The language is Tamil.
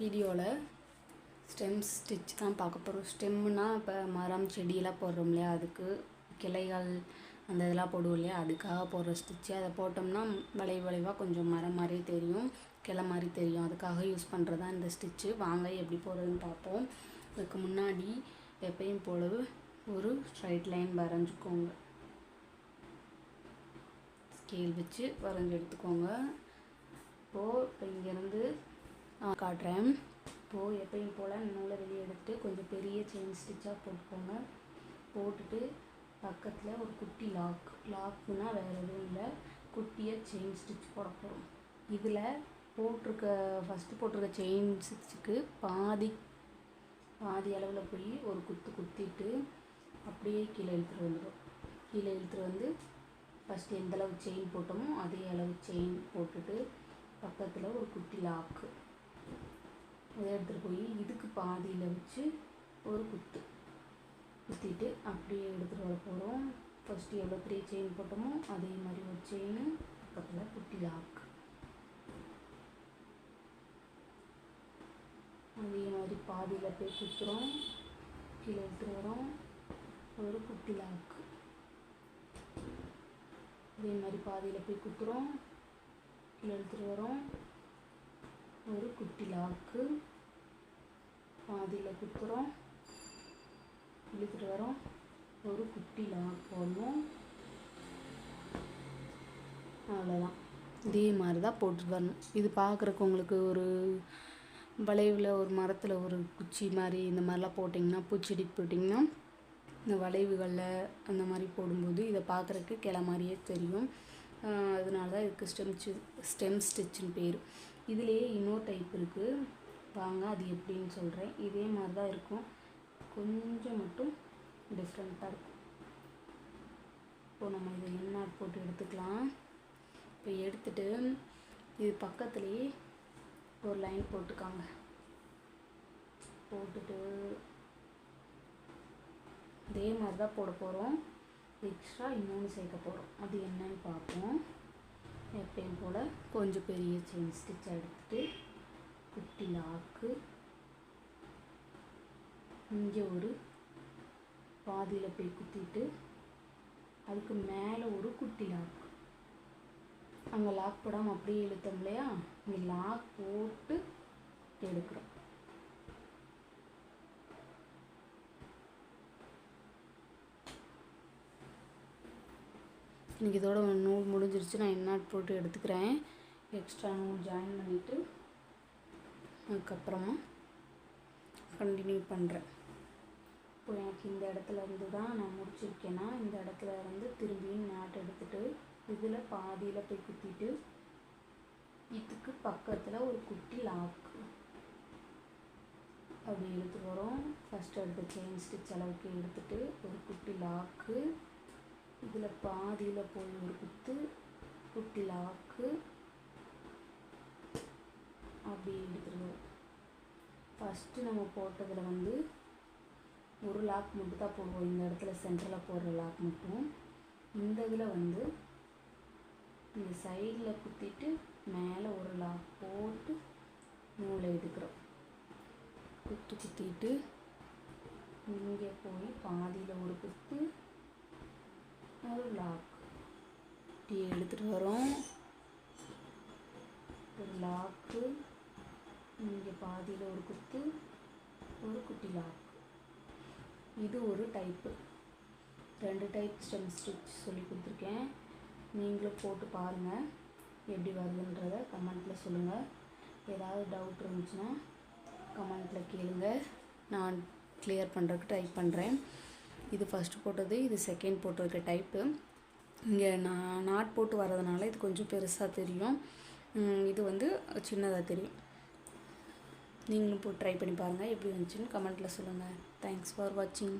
வீடியோவில் ஸ்டெம் ஸ்டிச் தான் பார்க்க போகிறோம் ஸ்டெம்னா இப்போ மரம் செடியெல்லாம் போடுறோம் இல்லையா? அதுக்கு கிளைகள் அந்த இதெல்லாம் போடுவோம் இல்லையா? அதுக்காக போடுற ஸ்டிச்சு அதை போட்டோம்னா வளைவு வளைவாக கொஞ்சம் மரம் மாதிரி தெரியும் கிளை மாதிரி தெரியும். அதுக்காக யூஸ் பண்ணுறது தான் இந்த ஸ்டிச்சு வாங்க எப்படி போடுறதுன்னு பார்ப்போம். அதுக்கு முன்னாடி எப்பயும் போலவு ஒரு ஸ்ட்ரைட் லைன் வரைஞ்சிக்கோங்க. ஸ்கேல் வச்சு வரைஞ்சி எடுத்துக்கோங்க. இப்போது இப்போ இங்கேருந்து காட்டுறேன். இப்போது எப்பயும் போல் நூலை வெளியே எடுத்து கொஞ்சம் பெரிய செயின் ஸ்டிச்சாக போட்டுக்கோங்க. போட்டுட்டு பக்கத்தில் ஒரு குட்டி லாக் லாக்குன்னா வேறு எதுவும் இல்லை. குட்டியாக செயின் ஸ்டிச் போட போகிறோம் இதில் போட்டிருக்க ஃபஸ்ட்டு போட்டிருக்க செயின் ஸ்டிச்சுக்கு பாதி பாதி அளவில் போய் ஒரு குத்து குத்திட்டு அப்படியே கீழே இழுத்துட்டு வந்துடும் கீழே இழுத்துட்டு வந்து ஃபஸ்ட்டு எந்த அளவு செயின் போட்டோமோ அதே அளவு செயின் போட்டுட்டு பக்கத்தில் ஒரு குட்டி லாக்கு அதை எடுத்துகிட்டு போய் இதுக்கு பாதியில் வச்சு ஒரு குத்து. குத்திட்டு அப்படியே எடுத்துகிட்டு வர போகிறோம் ஃபஸ்ட்டு எவ்வளோ பெரிய செயின் போட்டோமோ அதே மாதிரி ஒரு செயின் பக்கத்தில் குட்டி லாக் அதே மாதிரி பாதியில் போய் குத்துறோம். கீழே எடுத்துகிட்டு வரோம். ஒரு குட்டி லாக்கு அதே மாதிரி பாதியில் போய் குத்துறோம். கீழே எடுத்துகிட்டு வரோம். ஒரு குட்டி லாக்கு பாதியில் குத்துறோம். இழுத்துட்டு வரோம். ஒரு குட்டி லாக் போடணும். அவ்வளோதான் இதே மாதிரி தான் போட்டுட்டு வரணும். இது பார்க்குறக்கு உங்களுக்கு ஒரு வளைவில் ஒரு மரத்தில் ஒரு குச்சி மாதிரி இந்த மாதிரிலாம் போட்டிங்கன்னா பூச்செடி போட்டிங்கன்னா இந்த வளைவுகளில் அந்த மாதிரி போடும்போது இதை பார்க்குறக்கு கிளை மாதிரியே தெரியும். அதனால தான் இதுக்கு ஸ்டெம் ஸ்டெம் ஸ்டிச்சுன்னு பேர். இதுலேயே இன்னொரு டைப் இருக்குது வாங்க அது எப்படின்னு சொல்கிறேன் இதே மாதிரி தான் இருக்கும். கொஞ்சம் மட்டும் டிஃப்ரெண்ட்டாக இருக்கும். இப்போ நம்ம இதை என்ன போட்டு எடுத்துக்கலாம். இப்போ எடுத்துட்டு இது பக்கத்துலேயே ஒரு லைன் போட்டுக்காங்க. போட்டுட்டு இதே மாதிரி தான் போட போகிறோம் எக்ஸ்ட்ரா இன்னொன்று சேர்க்க போகிறோம் அது என்னன்னு பார்ப்போம். எப்பயும் போல் கொஞ்சம் பெரிய செயின் ஸ்டிச் எடுத்துகிட்டு குட்டி லாக்கு இங்கே ஒரு பாதியில் போய் குத்திட்டு அதுக்கு மேலே ஒரு குட்டி லாக் அங்கே லாக் போடாமல் அப்படியே இழுத்தோம் இல்லையா இங்கே லாக் போட்டு எடுக்கிறோம். இன்றைக்கி இதோட நூல் முடிஞ்சிருச்சு. நான் என்ன போட்டு எடுத்துக்கிறேன்? எக்ஸ்ட்ரா நூல் ஜாயின் பண்ணிவிட்டு அதுக்கப்புறமா கண்டினியூ பண்ணுறேன் இப்போ எனக்கு இந்த இடத்துல இருந்து தான் நான் முடிச்சிருக்கேன்னா இந்த இடத்துல இருந்து திரும்பியும் நாட்டை எடுத்துகிட்டு இதில் பாதியில் போய் குத்திட்டு இதுக்கு பக்கத்தில் ஒரு குட்டி லாக்கு அப்படி எடுத்து வரோம். ஃபஸ்ட்டு எடுத்து செயின் ஸ்டிச் அளவுக்கு எடுத்துட்டு ஒரு குட்டி லாக்கு இதில் பாதியில் போய் ஒரு குத்து குட்டி லாக்கு அப்படி எடுத்துருவோம் ஃபஸ்ட்டு நம்ம போட்டதில் வந்து ஒரு லாக் மட்டும் தான் போடுவோம். இந்த இடத்துல சென்டரில் போடுற லாக் மட்டும். இந்த இதில் வந்து இந்த சைடில் குத்திட்டு மேலே ஒரு லாக் போட்டு நூலை எடுக்கிறோம். குத்து குத்திட்டு இங்கே போய் பாதியில் ஒரு குத்து ஒரு லாக் டீ எடுத்துகிட்டு வரோம். ஒரு லாக்கு இங்கே பாதியில் ஒரு குத்து ஒரு குட்டி லாக் இது ஒரு டைப்பு ரெண்டு டைப் ஸ்டெம் ஸ்டிச் சொல்லி கொடுத்துருக்கேன். நீங்களும் போட்டு பாருங்கள் எப்படி வருதுன்றத கமெண்ட்டில் சொல்லுங்கள் ஏதாவது டவுட் இருந்துச்சுன்னா கமெண்ட்டில் கேளுங்க. நான் கிளியர் பண்ணுறதுக்கு ட்ரை பண்ணுறேன் இது ஃபஸ்ட்டு போட்டது இது செகண்ட் போட்டிருக்க டைப்பு இங்கே நான் நாட் போட்டு வரதுனால இது கொஞ்சம் பெருசாக தெரியும். இது வந்து சின்னதாக தெரியும். நீங்களும் போட்டு ட்ரை பண்ணி பாருங்கள் எப்படி வந்துச்சுன்னு கமெண்ட்டில் சொல்லுங்கள் தேங்க்ஸ் ஃபார் வாட்சிங்